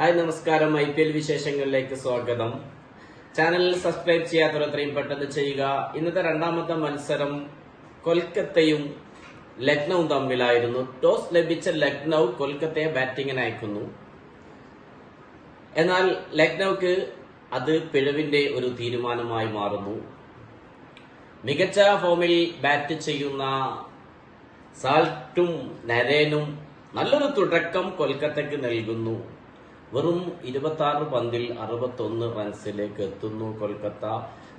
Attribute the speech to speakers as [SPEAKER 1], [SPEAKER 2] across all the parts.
[SPEAKER 1] Hi നമസ്കാരം. I P L വിശേഷങ്ങളിലേക്ക് സ്വാഗതം. ചാനൽ സബ്സ്ക്രൈബ് ചെയ്യാത്തവർ എത്രയും പെട്ടെന്ന് ചെയ്യുക. ഇന്നത്തെ രണ്ടാമത്തെ മത്സരം കൊൽക്കത്തയും ലക്നൌവും തമ്മിലായിരുന്നു. ടോസ് ലഭിച്ച ലക്നൌ കൊൽക്കത്തയെ ബാറ്റിംഗിന് അയക്കുന്നു. എന്നാൽ ലക്നൌക്ക് അത് പിഴവിന്റെ ഒരു തീരുമാനമായി മാറുന്നു. മികച്ച ഫോമിൽ ബാറ്റ് ചെയ്യുന്ന സാൾട്ടും നരേനും നല്ലൊരു തുടക്കം കൊൽക്കത്തയ്ക്ക് നൽകുന്നു. വെറും ഇരുപത്തി പന്തിൽ അറുപത്തൊന്ന് റൺസിലേക്ക് എത്തുന്നു കൊൽക്കത്ത.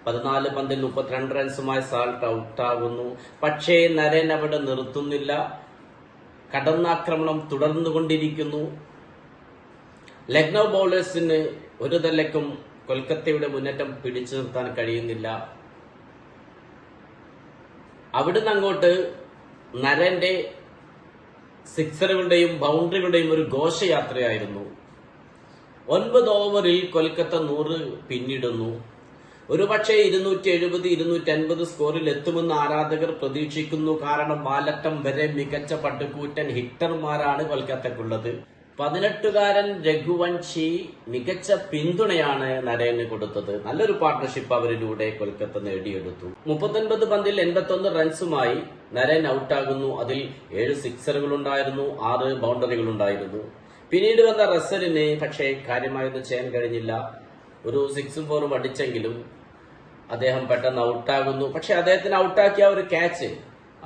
[SPEAKER 1] പതിനാല് പന്തിൽ മുപ്പത്തിരണ്ട് റൺസുമായി സാൾട്ട് ഔട്ടാകുന്നു പക്ഷേ നരൻ അവിടെ നിർത്തുന്നില്ല. കടന്നാക്രമണം തുടർന്നുകൊണ്ടിരിക്കുന്നു. ലക്നൗ ബൗളേഴ്സിന് ഒരു തലക്കും കൊൽക്കത്തയുടെ മുന്നേറ്റം പിടിച്ചു നിർത്താൻ കഴിയുന്നില്ല. അവിടുന്ന് അങ്ങോട്ട് നരന്റെ സിക്സറുകളുടെയും ബൗണ്ടറികളുടെയും ഒരു ഘോഷയാത്രയായിരുന്നു. ഒൻപത് ഓവറിൽ കൊൽക്കത്ത നൂറ് പിന്നിടുന്നു. ഒരുപക്ഷെ ഇരുന്നൂറ്റി എഴുപത് ഇരുന്നൂറ്റി അൻപത് സ്കോറിൽ എത്തുമെന്ന് ആരാധകർ പ്രതീക്ഷിക്കുന്നു. കാരണം വാലറ്റം വരെ മികച്ച പട്ടുകൂറ്റൻ ഹിറ്റർമാരാണ് കൊൽക്കത്തക്കുള്ളത്. പതിനെട്ടുകാരൻ രഘുവൻഷി മികച്ച പിന്തുണയാണ് നരേന് കൊടുത്തത്. നല്ലൊരു പാർട്ണർഷിപ്പ് അവരിലൂടെ കൊൽക്കത്ത നേടിയെടുത്തു. മുപ്പത്തൊൻപത് പന്തിൽ എൺപത്തൊന്ന് റൺസുമായി നരേൻ ഔട്ടാകുന്നു. അതിൽ ഏഴ് സിക്സറുകളുണ്ടായിരുന്നു ആറ് ബൗണ്ടറികളുണ്ടായിരുന്നു. പിന്നീട് വന്ന റസലിന് പക്ഷേ കാര്യമായൊന്നും ചെയ്യാൻ കഴിഞ്ഞില്ല. ഒരു സിക്സും ഫോറും അടിച്ചെങ്കിലും അദ്ദേഹം പെട്ടെന്ന് ഔട്ടാകുന്നു. പക്ഷെ അദ്ദേഹത്തിന് ഔട്ടാക്കിയ ഒരു ക്യാച്ച്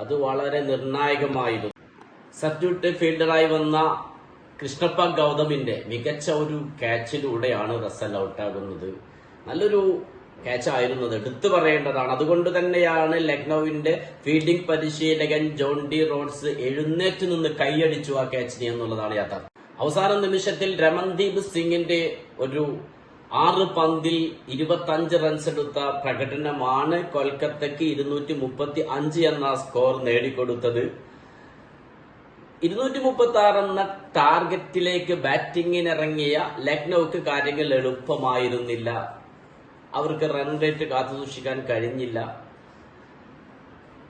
[SPEAKER 1] അത് വളരെ നിർണായകമായിരുന്നു. സബ്സ്റ്റിറ്റ്യൂട്ട് ഫീൽഡറായി വന്ന കൃഷ്ണപ്പ ഗൗതമിന്റെ മികച്ച ഒരു ക്യാച്ചിലൂടെയാണ് റസൽ ഔട്ടാകുന്നത്. നല്ലൊരു ക്യാച്ച് ആയിരുന്നു അത്. എടുത്തു പറയേണ്ടതാണ്. അതുകൊണ്ട് തന്നെയാണ് ലക്നൌവിന്റെ ഫീൽഡിംഗ് പരിശീലകൻ ജോൺ ഡി റോഡ്സ് എഴുന്നേറ്റ് നിന്ന് കൈയടിച്ചു ആ ക്യാച്ചിനെ എന്നുള്ളതാണ് യാഥാർത്ഥ്യം. അവസാന നിമിഷത്തിൽ രമൺദീപ് സിംഗിന്റെ ഒരു ആറ് പന്തിൽ ഇരുപത്തി അഞ്ച് റൺസ് എടുത്ത പ്രകടനമാണ് കൊൽക്കത്തയ്ക്ക് ഇരുന്നൂറ്റി മുപ്പത്തി അഞ്ച് എന്ന സ്കോർ നേടിക്കൊടുത്തത്. ഇരുന്നൂറ്റി മുപ്പത്തി ആറ് എന്ന ടാർഗറ്റിലേക്ക് ബാറ്റിംഗിനിറങ്ങിയ ലക്നൌക്ക് കാര്യങ്ങൾ എളുപ്പമായിരുന്നില്ല. അവർക്ക് റൺ റേറ്റ് കാത്തു സൂക്ഷിക്കാൻ കഴിഞ്ഞില്ല.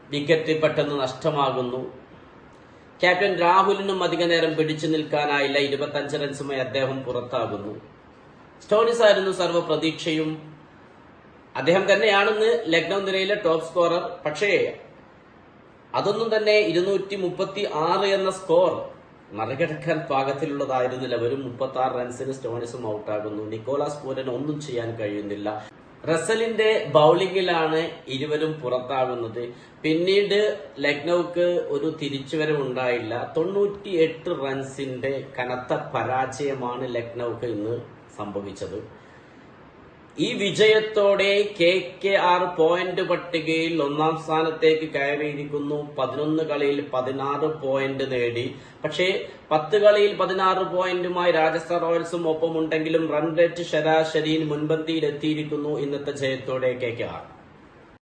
[SPEAKER 1] വിക്കറ്റ് പെട്ടെന്ന് നഷ്ടമാകുന്നു. ക്യാപ്റ്റൻ രാഹുലിനും അധിക നേരം പിടിച്ചു നിൽക്കാനായില്ല. ഇരുപത്തഞ്ച് റൺസുമായി അദ്ദേഹം പുറത്താകുന്നു. സ്റ്റോണിസ് ആയിരുന്നു സർവ പ്രതീക്ഷയും അദ്ദേഹം തന്നെയാണെന്ന് ലക്നൌ നിരയിലെ ടോപ്പ് സ്കോറർ. പക്ഷേ അതൊന്നും തന്നെ ഇരുന്നൂറ്റി മുപ്പത്തി ആറ് എന്ന സ്കോർ മറികടക്കാൻ പാകത്തിലുള്ളതായിരുന്നില്ല. വെറും മുപ്പത്തി ആറ് റൺസിന് സ്റ്റോണിസും ഔട്ടാകുന്നു. നിക്കോളാസ് പൂരൻ ഒന്നും ചെയ്യാൻ കഴിയുന്നില്ല. റസലിന്റെ ബൗളിംഗിലാണ് ഇരുവരും പുറത്താകുന്നത്. പിന്നീട് ലക്നൌക്ക് ഒരു തിരിച്ചുവരവുണ്ടായില്ല. തൊണ്ണൂറ്റി എട്ട് റൺസിന്റെ കനത്ത പരാജയമാണ് ലക്നൌക്ക് ഇന്ന് സംഭവിച്ചത്. ഈ വിജയത്തോടെ കെ കെ ആർ പോയിന്റ് പട്ടികയിൽ ഒന്നാം സ്ഥാനത്തേക്ക് കയറിയിരിക്കുന്നു. പതിനൊന്ന് കളിയിൽ പതിനാറ് പോയിന്റ് നേടി. പക്ഷേ പത്ത് കളിയിൽ പതിനാറ് പോയിന്റുമായി രാജസ്ഥാൻ റോയൽസും ഒപ്പമുണ്ടെങ്കിലും റൺ റേറ്റ് ശരാശരിയിൽ മുൻപന്തിയിൽ എത്തിയിരിക്കുന്നു ഇന്നത്തെ ജയത്തോടെ കെ കെ ആർ.